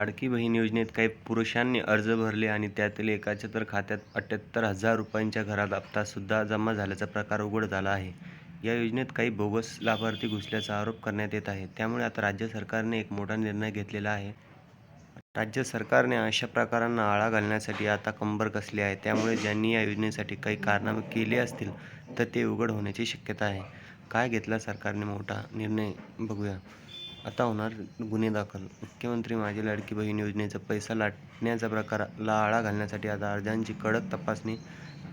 लाडकी बहीण योजनेत काही पुरुषांनी अर्ज भरले आणि त्यातील एकाच्या तर खात्यात अठ्ठ्याहत्तर हजार रुपयांच्या घरात हप्तासुद्धा जमा झाल्याचा प्रकार उघड झाला आहे. या योजनेत काही बोगस लाभार्थी घुसल्याचा आरोप करण्यात येत आहे. त्यामुळे आता राज्य सरकारने एक मोठा निर्णय घेतलेला आहे. राज्य सरकारने अशा प्रकारांना आळा घालण्यासाठी आता कंबर कसली आहे. त्यामुळे ज्यांनी या योजनेसाठी काही कारनामे केली असतील तर ते उघड होण्याची शक्यता आहे. काय घेतला सरकारने मोठा निर्णय? बघूया. आता होणार गुन्हे दाखल. मुख्यमंत्री माझी लाडकी बहीण योजनेचा पैसा लाटण्याचा प्रकाराला आळा घालण्यासाठी आता अर्जांची कडक तपासणी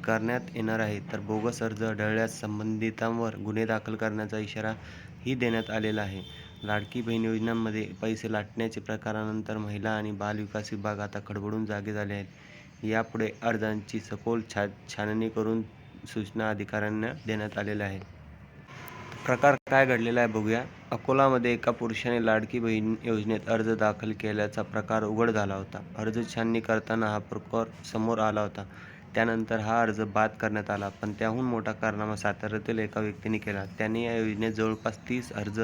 करण्यात येणार आहे. तर बोगस अर्ज आढळल्यास संबंधितांवर गुन्हे दाखल करण्याचा इशाराही देण्यात आलेला आहे. लाडकी बहीण योजनांमध्ये पैसे लाटण्याच्या प्रकारानंतर महिला आणि बालविकास विभाग आता खडबडून जागे झाले आहेत. यापुढे अर्जांची सखोल छा छाननी करून सूचना अधिकाऱ्यांना देण्यात आलेल्या आहेत. प्रकार काय घडलेला आहे बघूया. अकोलामध्ये एका पुरुषाने लाडकी बहीण योजनेत अर्ज दाखल केल्याचा प्रकार उघड झाला होता. अर्ज छाननी करताना हा प्रकार समोर आला होता. त्यानंतर हा अर्ज बाद करण्यात आला पण त्याहून मोठा कारनामा साताऱ्यातील एका व्यक्तीने केला. त्याने या योजनेत जवळपास तीस अर्ज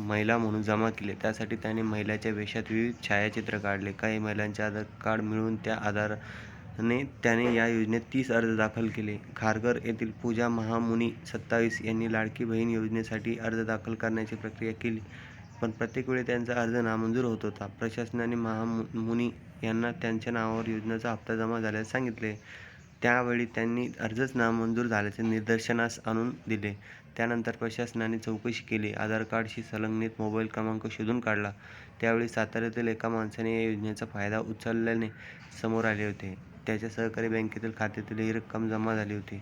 महिला म्हणून जमा केले. त्यासाठी त्याने महिलाच्या वेशात विविध छायाचित्र काढले. काही महिलांचे आधार कार्ड मिळवून त्या आधार ने त्याने या योजनेत तीस अर्ज दाखल केले. खारघर येथील पूजा महामुनी सत्तावीस यांनी लाडकी बहीण योजनेसाठी अर्ज दाखल करण्याची प्रक्रिया केली. पण प्रत्येक वेळी त्यांचा अर्ज नामंजूर होत होता. प्रशासनाने महामुनी यांना त्यांच्या नावावर योजनेचा हप्ता जमा झाल्याचे सांगितले. त्यावेळी त्यांनी अर्जच नामंजूर झाल्याचे निदर्शनास आणून दिले. त्यानंतर प्रशासनाने चौकशी केली. आधार कार्डशी संलग्नित मोबाईल क्रमांक शोधून काढला. त्यावेळी साताऱ्यातील एका माणसाने या योजनेचा फायदा उचलल्याने समोर आले होते. त्याच्या सहकारी बँकेतील खात्यातील ही रक्कम जमा झाली होती.